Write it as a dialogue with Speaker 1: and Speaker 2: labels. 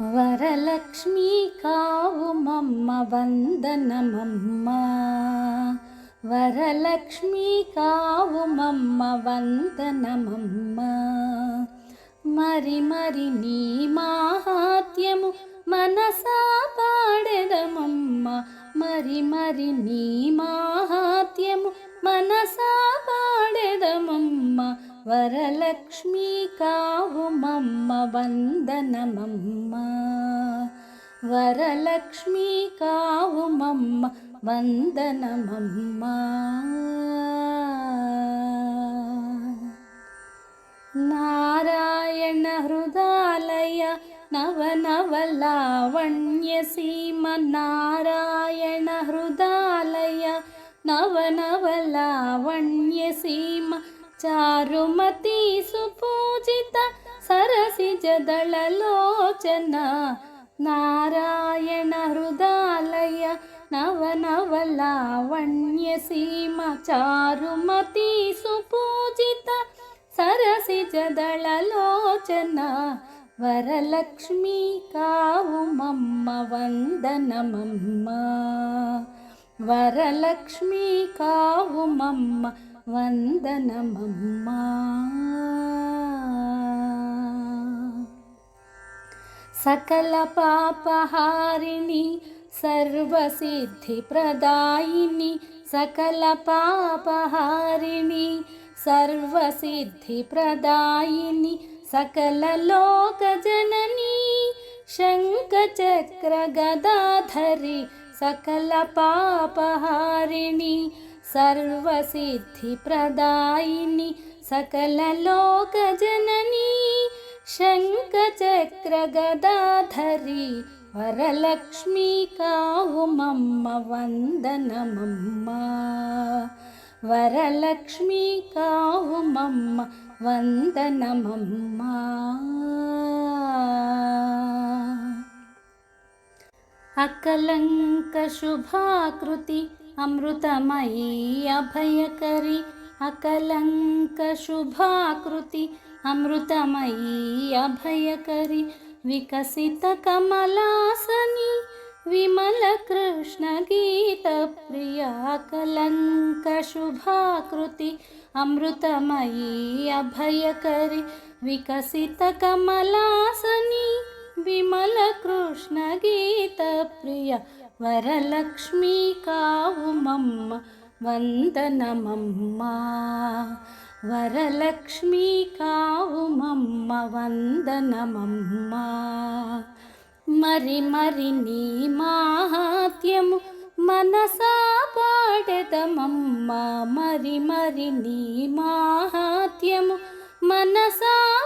Speaker 1: వరలక్ష్మీ కావు మమ్మ వందనమమ్మ. వరలక్ష్మీ కావు మమ్మ వందనమమ్మ. మరి మరి నీ మాహాత్యము మనసా పాడెదమమ్మ. మరి మరి నీ మాహా వరలక్ష్మీ కావు మమ్మ వందనమమ్మ. వరలక్ష్మీ కావు మమ్మ వందనమమ్మ. నారాయణ హృదాలయ నవనవలావణ్యసీమ నారాయణ హృదాలయ నవనవలావణ్యసీమ సీమ చారుమతి సుపూజిత సరసిజదళలోచన నారాయణ హృదాలయ నవనవలావణ్య సీమ చారుమతి సుపూజిత సరసిజదళలోచన వరలక్ష్మీ కావు మమ్మ వందనమమ్మ వరలక్ష్మీ కావు మమ్మ वन्दनं मम्मा सकलपापहारिणि सर्वसिद्धिप्रदायिनि सकलपापहारिणि सर्वसिद्धिप्रदायिनि सकललोकजननि शङ्खचक्रगदाधरि सकलपापहारिणि सर्वसिद्धिप्रदायिनि सकललोकजननी शङ्खचक्रगदाधरी वरलक्ष्मी कावु मम्म वन्दनं वरलक्ष्मी कावु मम्म अकलङ्कशुभाकृति అమృతమయీ అభయకరి అకలంక శుభాకృతి. అమృతమయీ అభయకరి వికసిత కమలాసని విమల కృష్ణ గీత ప్రియా కలంక శుభాకృతి. అమృతమయీ అభయకరి వికసిత కమలాసని విమల కృష్ణ గీత ప్రియ వరలక్ష్మీ కావుమమ్మ వందనమమ్మ. వరలక్ష్మీ కావుమమ్మ వందనమమ్మ. మరి మరి నీ మాహాత్యము మనసా పాడెదమమ్మ. మరి మరి నీ మాహాత్యము మనసా